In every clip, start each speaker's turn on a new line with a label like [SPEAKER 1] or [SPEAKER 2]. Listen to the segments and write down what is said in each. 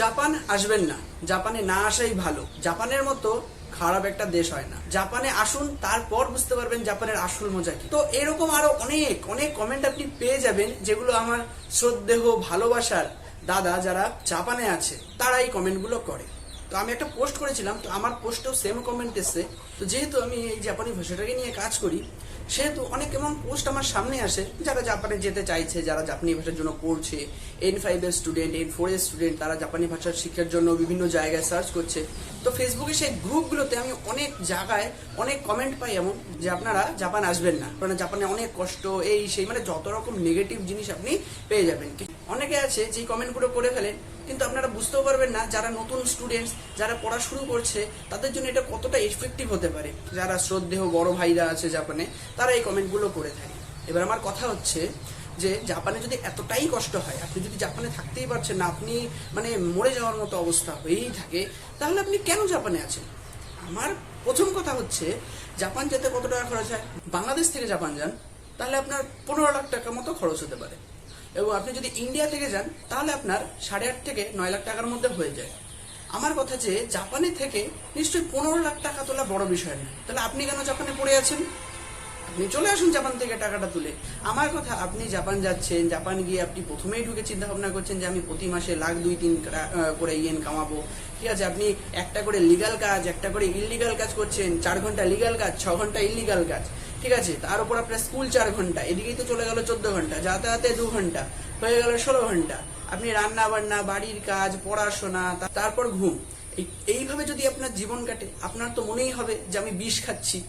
[SPEAKER 1] Japan আসবেন না। জাপানে না আসাই ভালো। জাপানের মতো খারাপ একটা দেশ হয় না। জাপানে আসুন, তারপর বুঝতে পারবেন জাপানের আসল মজা কি। তো এরকম আরও অনেক অনেক কমেন্ট আপনি পেয়ে যাবেন, যেগুলো আমার শ্রদ্ধেহ ভালোবাসার দাদা যারা জাপানে আছে, তারা এই কমেন্টগুলো করে। তো আমি একটা পোস্ট করেছিলাম, তো আমার পোস্টেও সেম কমেন্ট এসছে। তো যেহেতু আমি এই জাপানি ভাষাটাকে নিয়ে কাজ করি সেহেতু অনেক এমন পোস্ট আমার সামনে আসে, যারা জাপানে যেতে চাইছে, যারা জাপানি ভাষার জন্য পড়ছে। এন ফাইভ এর স্টুডেন্ট এন ফোর এর স্টুডেন্ট তারা জাপানি ভাষার শিক্ষার জন্য বিভিন্ন জায়গায় সার্চ করছে। তো ফেসবুকে সেই গ্রুপগুলোতে আমি অনেক জায়গায় অনেক কমেন্ট পাই এমন যে আপনারা জাপান আসবেন না, কারণ জাপানে অনেক কষ্ট, এই সেই মানে যত রকম নেগেটিভ জিনিস আপনি পেয়ে যাবেন। অনেকে আছে যে কমেন্টগুলো করে ফেলেন কিন্তু আপনারা বুঝতেও পারবেন না যারা নতুন স্টুডেন্টস যারা পড়া শুরু করছে, তাদের জন্য এটা কতটা এফেক্টিভ হতে পারে। যারা শ্রদ্ধেহ বড় ভাইরা আছে জাপানে, তারা এই কমেন্টগুলো করে থাকে। এবার আমার কথা হচ্ছে যে, জাপানে যদি এতটাই কষ্ট হয়, আপনি যদি জাপানে থাকতেই পারছেন না, আপনি মানে মরে যাওয়ার মতো অবস্থা হয়েই থাকে, তাহলে আপনি কেন জাপানে আছেন? আমার প্রথম কথা হচ্ছে, জাপান যেতে কত টাকা খরচ হয়? বাংলাদেশ থেকে জাপান যান, তাহলে আপনার পনেরো লাখ টাকা মতো খরচ হতে পারে। এবং আপনি যদি ইন্ডিয়া থেকে যান, তাহলে আপনার সাড়ে আট থেকে নয় লাখ টাকার মধ্যে হয়ে যায়। আমার কথা যে জাপানে থেকে নিশ্চয়ই পনেরো লাখ টাকা তোলা বড় বিষয় না। তাহলে আপনি কেন জাপানে পড়ে আছেন? আপনি চলে আসুন জাপান থেকে টাকাটা তুলে। আমার কথা, আপনি জাপান যাচ্ছেন, জাপান গিয়ে আপনি প্রথমেই ঢুকে চিন্তা ভাবনা করছেন যে আমি প্রতি মাসে লাখ দুই তিন করে ইয়েন কামাবো। ঠিক আছে, আপনি একটা করে লিগাল কাজ, একটা করে ইলিগাল কাজ করছেন, চার ঘণ্টা লিগাল কাজ, ছ ঘণ্টা ইলিগাল কাজ। ঠিক আছে? তার উপর আপনার স্কুল চার ঘণ্টা, এদিকেই তো চলে গেল চোদ্দ ঘণ্টা, যাতায়াতে দু ঘণ্টা, হয়ে গেল ষোলো ঘণ্টা। আপনি রান্না বান্না, বাড়ির কাজ, পড়াশোনা তারপর ঘুম। এই- এইভাবে যদি আপনার জীবন কাটে, আপনার তো মনেই হবে যে আমি বিষ খাচ্ছি,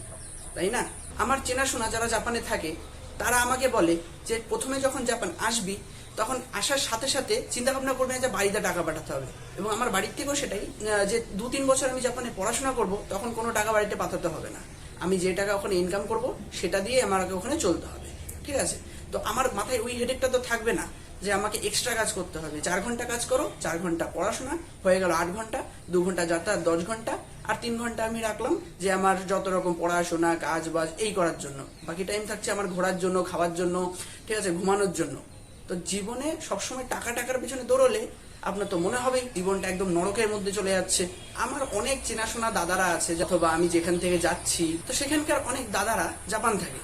[SPEAKER 1] তাই না? আমার চেনাশোনা যারা জাপানে থাকে, তারা আমাকে বলে যে প্রথমে যখন জাপান আসবি, তখন আসার সাথে সাথে চিন্তা ভাবনা করবে যে বাড়িতে টাকা পাঠাতে হবে। এবং আমার বাড়ির থেকেও সেটাই যে দু তিন বছর আমি জাপানে পড়াশোনা করব, তখন কোনো টাকা বাড়িতে পাঠাতে হবে না। আমি যে টাকা ওখানে ইনকাম করব, সেটা দিয়ে আমাকে ওখানে চলতে হবে। ঠিক আছে? তো আমার মাথায় ওই হেডেকটা তো থাকবে না যে আমাকে এক্সট্রা কাজ করতে হবে। চার ঘণ্টা কাজ করো, চার ঘণ্টা পড়াশোনা, হয়ে গেল আট ঘণ্টা, দু ঘণ্টা যাতায়াত, দশ ঘণ্টা, আর তিন ঘণ্টা আমি রাখলাম যে আমার যত রকম পড়াশোনা, কাজ বাজ, এই করার জন্য। বাকি টাইম থাকছে আমার ঘোরার জন্য, খাওয়ার জন্য, ঠিক আছে, ঘুমানোর জন্য। তো জীবনে সবসময় টাকা টাকার পেছনে দৌড়লে আপনার তো মনে হবে জীবনটা একদম নরকের মধ্যে চলে যাচ্ছে। আমার অনেক চেনাশোনা দাদারা আছে, অথবা আমি যেখান থেকে যাচ্ছি, তো সেখানকার অনেক দাদারা জাপান থাকে।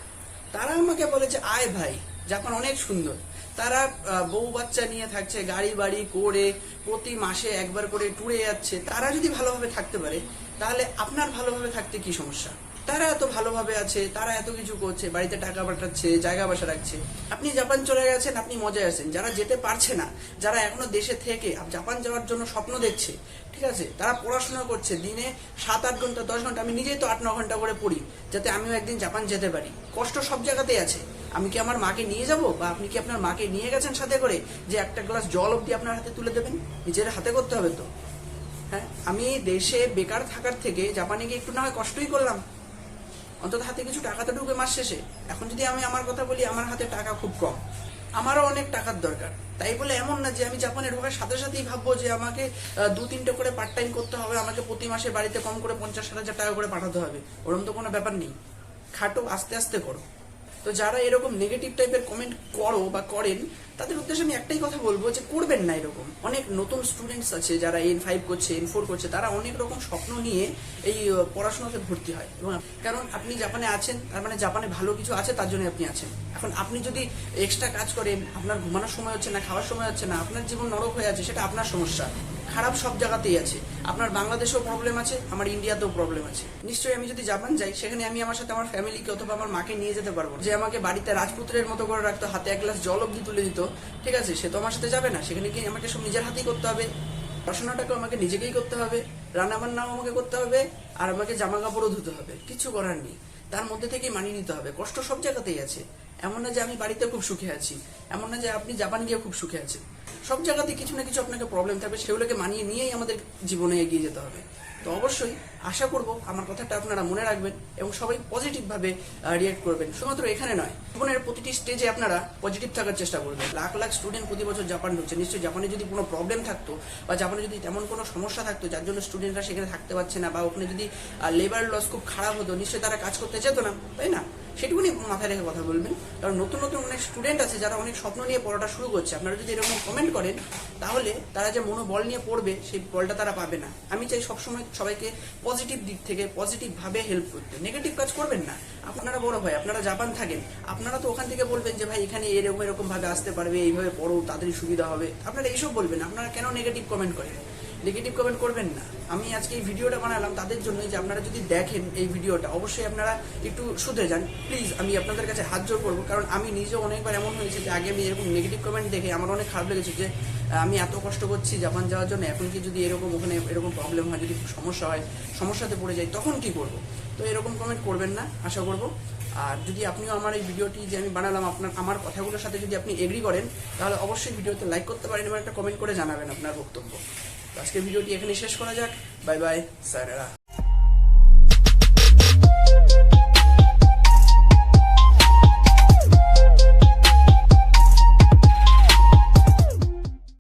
[SPEAKER 1] তারা আমাকে বলে যে, আয় ভাই, জাপান অনেক সুন্দর। তারা বউ বাচ্চা নিয়ে থাকছে, গাড়ি বাড়ি করে প্রতি মাসে একবার করে ট্যুরে যাচ্ছে। তারা যদি ভালোভাবে থাকতে পারে, তাহলে আপনার ভালোভাবে থাকতে কি সমস্যা? তারা এত ভালোভাবে আছে, তারা এত কিছু করছে, বাড়িতে টাকা পাঠাচ্ছে, জায়গা বাসা রাখছে। আপনি জাপান চলে গেছেন, আপনি মজায় আছেন। যারা যেতে পারছে না, যারা এখনও দেশে থেকে জাপান যাওয়ার জন্য স্বপ্ন দেখছে, ঠিক আছে? তারা পড়াশোনা করছে, দিনে সাত আট ঘণ্টা, দশ ঘণ্টা, আমি নিজেই তো আট, ন ঘণ্টা করে পড়ি, যাতে আমিও একদিন জাপান যেতে পারি। কষ্ট সব জায়গাতেই আছে। আমি কি আমার মাকে নিয়ে যাব, বা আপনি কি আপনার মাকে নিয়ে গেছেন সাথে করে, যে একটা গ্লাস জল অব্দি আপনার হাতে তুলে দেবেন? নিজের হাতে করতে হবে তো। হ্যাঁ আমি দেশে বেকার থাকার থেকে জাপানে গিয়ে একটু না হয় কষ্টই করলাম। অন্তত হাতে কিছু টাকা তো ঢুকে মাস শেষে। এখন যদি আমি আমার কথা বলি, আমার হাতে টাকা খুব কম। আমারও অনেক টাকার দরকার। তাই বলে এমন না যে আমি জাপানে ঢোকার সাথে সাথেই ভাববো যে আমাকে দু তিনটে করে পার্ট টাইম করতে হবে, আমাকে প্রতি মাসে বাড়িতে কম করে পঞ্চাশ ষাট হাজার টাকা করে পাঠাতে হবে। ওরম তো কোনো ব্যাপার নেই। খাটো, আস্তে আস্তে করো। তো যারা এরকম নেগেটিভ টাইপের কমেন্ট করো বা করেন, তাদের উদ্দেশ্যে আমি একটাই কথা বলব যে করবেন না এরকম। অনেক নতুন স্টুডেন্টস আছে যারা এন ফাইভ করছে এন ফোর করছে, তারা অনেক রকম স্বপ্ন নিয়ে এই পড়াশোনাতে ভর্তি হয়। এবং কারণ আপনি জাপানে আছেন, তার মানে জাপানে ভালো কিছু আছে, তার জন্য আপনি আছেন। এখন আপনি যদি এক্সট্রা কাজ করেন, আপনার ঘুমানোর সময় হচ্ছে না, খাওয়ার সময় হচ্ছে না, আপনার জীবন নরক হয়ে আছে, সেটা আপনার সমস্যা। খারাপ সব জায়গাতেই আছে। আপনার বাংলাদেশেও প্রবলেম আছে, আমার ইন্ডিয়াতেও প্রবলেম আছে। নিশ্চয়ই আমি যদি জাপান যাই, সেখানে আমি আমার সাথে আমার ফ্যামিলিকে অথবা আমার মাকে নিয়ে যেতে পারব যে আমাকে বাড়িতে রাজপুত্রের মতো করে রাখতো, হাতে এক গ্লাস জল অব্দি তুলে দিত, ঠিক আছে, সে তো আমার সাথে যাবে না। সেখানে গিয়ে আমাকে সব নিজের হাতেই করতে হবে। পড়াশোনাটাকেও আমাকে নিজেকেই করতে হবে রান্না বান্নাও আমাকে করতে হবে, আর আমাকে জামা কাপড়ও ধুতে হবে। কিছু করার নেই। তার মধ্যে থেকেই মানিয়ে নিতে হবে। কষ্ট সব জায়গাতেই আছে। এমন না যে আমি বাড়িতে খুব সুখে আছি। এমন না যে আপনি জাপান গিয়ে খুব সুখে আছেন। সব জায়গাতে কিছু না কিছু আপনাকে প্রবলেম থাকবে, সেগুলোকে মানিয়ে নিয়েই আমাদের জীবনে এগিয়ে যেতে হবে। তো অবশ্যই আশা করব আমার কথাটা আপনারা মনে রাখবেন এবং সবাই পজিটিভভাবে রিয়েক্ট করবেন। শুধুমাত্র এখানে নয়, জীবনের প্রতিটি স্টেজে আপনারা পজিটিভ থাকার চেষ্টা করবেন। লাখ লাখ স্টুডেন্ট প্রতি বছর জাপান ঢুকছে। নিশ্চয়ই জাপানে যদি কোনো প্রবলেম থাকতো বা জাপানে যদি তেমন কোনো সমস্যা থাকতো, যার জন্য স্টুডেন্টরা সেখানে থাকতে পারছে না বা ওখানে যদি লেবার লস খুব খারাপ হতো, নিশ্চয়ই তারা কাজ করতে যেত না, তাই না? সেটুকুনি মাথায় রেখে কথা বলবেন। কারণ নতুন নতুন অনেক স্টুডেন্ট আছে যারা অনেক স্বপ্ন নিয়ে পড়াটা শুরু করছে। আপনারা যদি এরকম কমেন্ট করেন, তাহলে তারা যে মনোবল নিয়ে পড়বে, সেই বলটা তারা পাবে না। আমি চাই সবসময় সবাইকে পজিটিভ দিক থেকে পজিটিভ ভাবে হেল্প করতে। নেগেটিভ কাজ করবেন না। আপনারা বড় ভাই, আপনারা জাপান থাকেন। আপনারা তো ওখান থেকে বলবেন যে, ভাই, এখানে এরকম এরকম ভাবে আসতে পারবে, এইভাবে পড়ো, তাড়াতাড়ি সুবিধা হবে। আপনারা এইসব বলবেন আপনারা কেন নেগেটিভ কমেন্ট করেন? নেগেটিভ কমেন্ট করবেন না। আমি আজকে এই ভিডিওটা বানালাম তাদের জন্য যে আপনারা যদি দেখেন এই ভিডিওটা, অবশ্যই আপনারা একটু শুধরে যান। প্লিজ আমি আপনাদের কাছে হাত জোর করব, কারণ আমি নিজেও অনেকবার এমন হয়েছে যে আগে আমি এরকম নেগেটিভ কমেন্ট দেখে আমার অনেক খারাপ লেগেছে যে আমি এত কষ্ট করছি জাপান যাওয়ার জন্য, এখন কি যদি এরকম ওখানে এরকম প্রবলেম হয়, যদি সমস্যা হয়, সমস্যাতে পড়ে যাই, তখন কি করব? তো এরকম কমেন্ট করবেন না, আশা করব। আর যদি আপনিও আমার এই ভিডিওটি যে আমি বানালাম আপনার, আমার কথাগুলোর সাথে যদি আপনি এগ্রি করেন, তাহলে অবশ্যই ভিডিওতে লাইক করতে পারেন এবং একটা কমেন্ট করে জানাবেন আপনার বক্তব্য। আজকের ভিডিওটি এখানে শেষ করা যাক। বাই বাই স্যারেরা